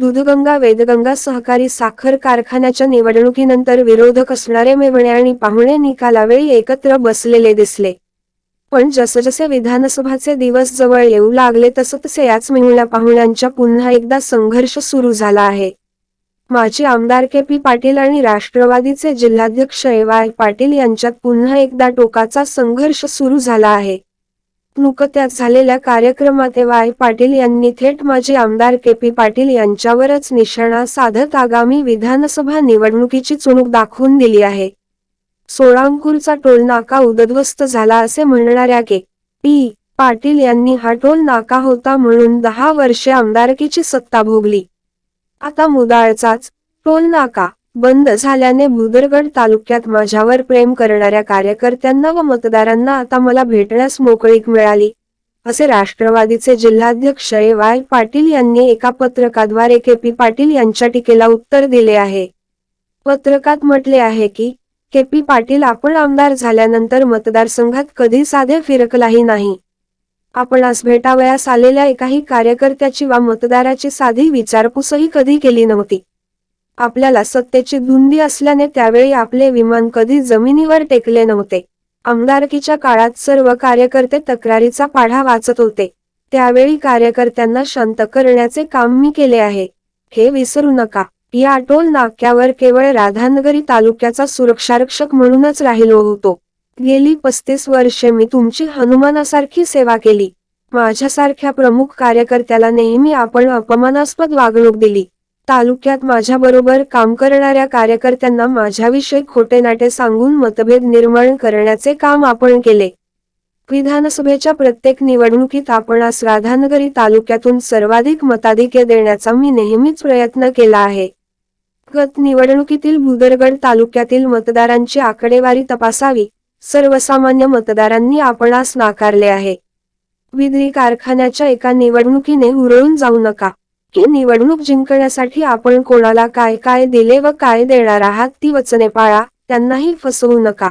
दूधगंगा वेदगंगा सहकारी साखर कारखान्याच्या निवडणुकीनंतर विरोधक असणारे मेवणे आणि पाहुणे निकालावेळी एकत्र बसलेले दिसले. पण जसजसे विधानसभाचे दिवस जवळ येऊ लागले तसतसे याच मेहुण्या पाहुण्यांच्या पुन्हा एकदा संघर्ष सुरू झाला आहे. माजी आमदार के पी पाटील आणि राष्ट्रवादीचे जिल्हाध्यक्ष ए वाय पाटील यांच्यात पुन्हा एकदा टोकाचा संघर्ष सुरू झाला आहे. नुकत्याच झालेल्या कार्यक्रमात वाय पाटील यांनी थेट माजी आमदार के पी पाटील यांच्यावरच निशाणा साधत आगामी विधानसभा निवडणुकीची चुणूक दाखवून दिली आहे. सोळांकूरचा टोल नाका उद्ध्वस्त झाला असे म्हणणाऱ्या के पी पाटील यांनी हा टोल नाका होता म्हणून दहा वर्षे आमदारकीची सत्ता भोगली. आता मुदाळचाच टोल नाका बंद झाल्याने भुदरगड तालुक्यात माझ्यावर प्रेम करणाऱ्या कार्यकर्त्यांना व मतदारांना आता मला भेटण्यास मोकळीक मिळाली. असे राष्ट्रवादीचे जिल्हाध्यक्ष ए वाय पाटील यांनी एका पत्रकाद्वारे के पी पाटील यांच्या टीकेला उत्तर दिले आहे. पत्रकात म्हटले आहे की के पी पाटील आपण आमदार झाल्यानंतर मतदारसंघात कधी साधे फिरकलाही नाही. आपणास भेटावयास आलेल्या एकाही कार्यकर्त्याची वा मतदाराची साधी विचारपूसही कधी केली नव्हती. आपल्याला सत्तेची धुंदी असल्याने त्यावेळी आपले विमान कधी जमिनीवर टेकले नव्हते. आमदारकीच्या काळात सर्व कार्यकर्ते तक्रारीचा पाढा वाचत होते. त्यावेळी कार्यकर्त्यांना शांत करण्याचे काम मी केले आहे. हे विसरू नका. या टोल नाक्यावर केवळ राधानगरी तालुक्याचा सुरक्षारक्षक म्हणूनच राहिलो होतो. गेली पस्तीस वर्षे मी तुमची हनुमानासारखी सेवा केली. माझ्यासारख्या प्रमुख कार्यकर्त्याला नेहमी आपण अपमानास्पद वागणूक दिली. तालुक्यात माझ्याबरोबर काम करणाऱ्या कार्यकर्त्यांना माझ्याविषयी खोटे नाटे सांगून मतभेद निर्माण करण्याचे काम आपण केले. विधानसभेच्या प्रत्येक निवडणुकीत आपणास राधानगरी तालुक्यातून सर्वाधिक मताधिक्य देण्याचा मी नेहमीच प्रयत्न केला आहे. गत निवडणुकीतील भुदरगड तालुक्यातील मतदारांची आकडेवारी तपासावी सर्वसामान्य मतदारांनी आपणास नाकारले आहे. विद्री कारखान्याच्या एका निवडणुकीने उरळून जाऊ नका. की निवडणूक जिंकण्यासाठी आपण कोणाला काय काय दिले व काय देणार आहात ती वचने पाळा त्यांनाही फसवू नका.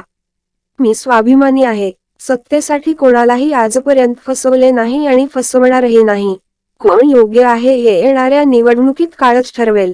मी स्वाभिमानी आहे. सत्तेसाठी कोणालाही आजपर्यंत फसवले नाही आणि फसवणारही नाही. कोण योग्य आहे हे येणाऱ्या निवडणुकीत काळच ठरवेल.